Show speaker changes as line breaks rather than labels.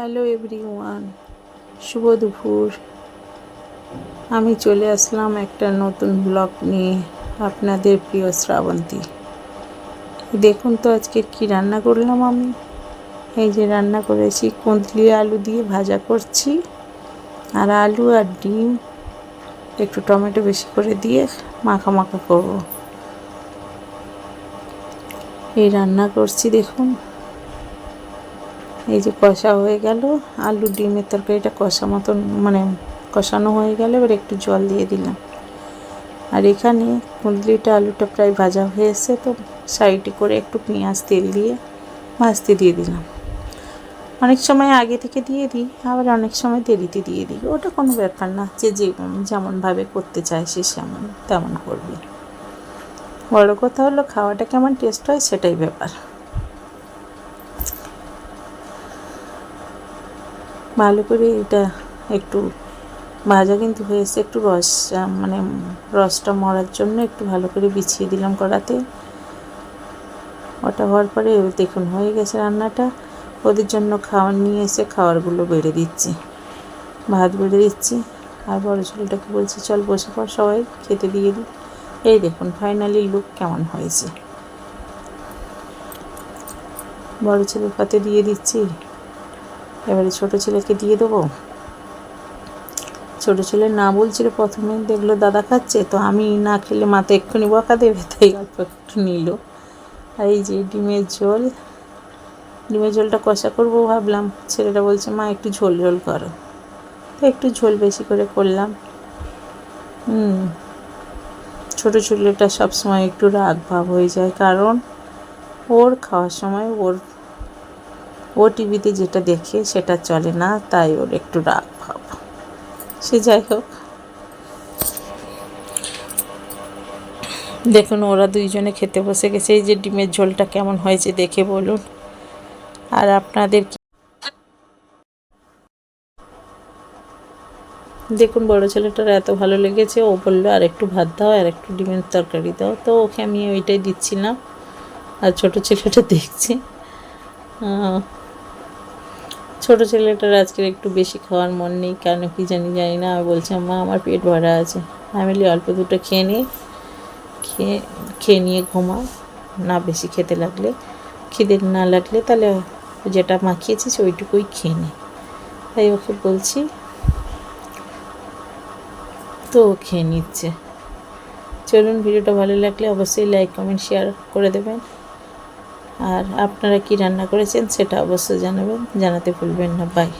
Hello everyone, শুভ দুপুর। আমি চলে আসলাম একটা নতুন ব্লগ নিয়ে আপনাদের প্রিয় শ্রাবন্তী। দেখুন তো আজকে কি রান্না করলাম আমি। এই যে রান্না করেছি, কুঁদলি আলু দিয়ে ভাজা করছি, আর আলু আর ডিম, একটু টমেটো বেশি করে দিয়ে মাখা মাখা করব। এই রান্না করছি দেখুন। এই যে কষা হয়ে গেল, আলু ডিমের তরকারিটা কষা মতন মানে কষানো হয়ে গেল, এবার একটু জল দিয়ে দিলাম। আর এখানে কুঁদলিটা আলুটা প্রায় ভাজা হয়ে এসে তো সাইডে করে একটু পেঁয়াজ, তেল দিয়ে ভাজতে দিয়ে দিলাম। অনেক সময় আগে থেকে দিয়ে দিই, আবার অনেক সময় দেরিতে দিয়ে দিই। ওটা কোনো ব্যাপার না, যে যে যেমনভাবে করতে চায় সে সেমন, তেমন করবে। বড় কথা হলো, খাওয়াটা কেমন টেস্ট হয় সেটাই ব্যাপার। ভালো করে এটা একটু ভাজা কিন্তু হয়েছে একটু রস মানে রসটা মরার জন্য একটু ভালো করে বিছিয়ে দিলাম কড়াতে। ওটা হওয়ার পরে দেখুন হয়ে গেছে রান্নাটা। ওদের জন্য খাওয়ার নিয়ে এসে খাবারগুলো বেড়ে দিচ্ছি। ভাত বেড়ে দিচ্ছি। আর বড় ছেলেটাকে বলছি, চল বসে পর সবাই, খেতে দিয়ে দিই এই দেখুন ফাইনালি লুক কেমন হয়েছে। বড় ছেলের পাতে দিয়ে দিচ্ছি। এবারে ছোট ছেলেকে দিয়ে দেবো। ছোট ছেলে না বলছিল প্রথমে দেখল দাদা খাচ্ছে, তো আমি না খেলে মাথা এক্ষুনি বকা দেবে, তাই অল্প একটু নিল। আর এই যে ডিমের ঝোল, ডিমের ঝোলটা কষা করব ভাবলাম, ছেলেটা বলছে, মা, একটু ঝোল ঝোল করো। তো একটু ঝোল বেশি করে করলাম। হুম, ছোটো ছেলেটা সবসময় একটু রাগ ভাব হয়ে যায়, কারণ ওর খাওয়ার সময় ওর ও টিভিতে যেটা দেখে সেটা চলে না, তাই ওর একটু রাগ ভাব। সে যাই হোক। দেখুন, ওরা দুইজনে খেতে বসে গেছে। এই যে ডিমের ঝোলটা কেমন হয়েছে দেখে বলুন। আর আপনাদের দেখুন, বড় ছেলেটার এত ভালো লেগেছে। ও বলল, আর একটু ভাত দাও, আর একটু ডিমের তরকারি দাও। তো ওকে আমি ওইটাই দিচ্ছিলাম। আর ছোট ছেলেটা দেখছি। ছোট ছেলেটার আজকের একটু বেশি খাওয়ার মন নেই, কেন কি জানি জানি না। আমি বলছি, মা, আমার পেট ভরা আছে। আমি অল্প দুটো খেয়ে নিই খেয়ে খেয়ে নিয়ে ঘুমাও। না বেশি খেতে লাগলে, খিদে না লাগলে তাহলে যেটা মাখিয়েছিস ওইটুকুই খেয়ে নে। তাই ওকে বলছি, তো ও খেয়ে নিচ্ছে। চলুন, ভিডিওটা ভালো লাগলে অবশ্যই লাইক কমেন্ট শেয়ার করে দেবেন। আর আপনারা কি রান্না করেছেন সেটা অবশ্যই জানাবেন জানাতে ভুলবেন না। বাই।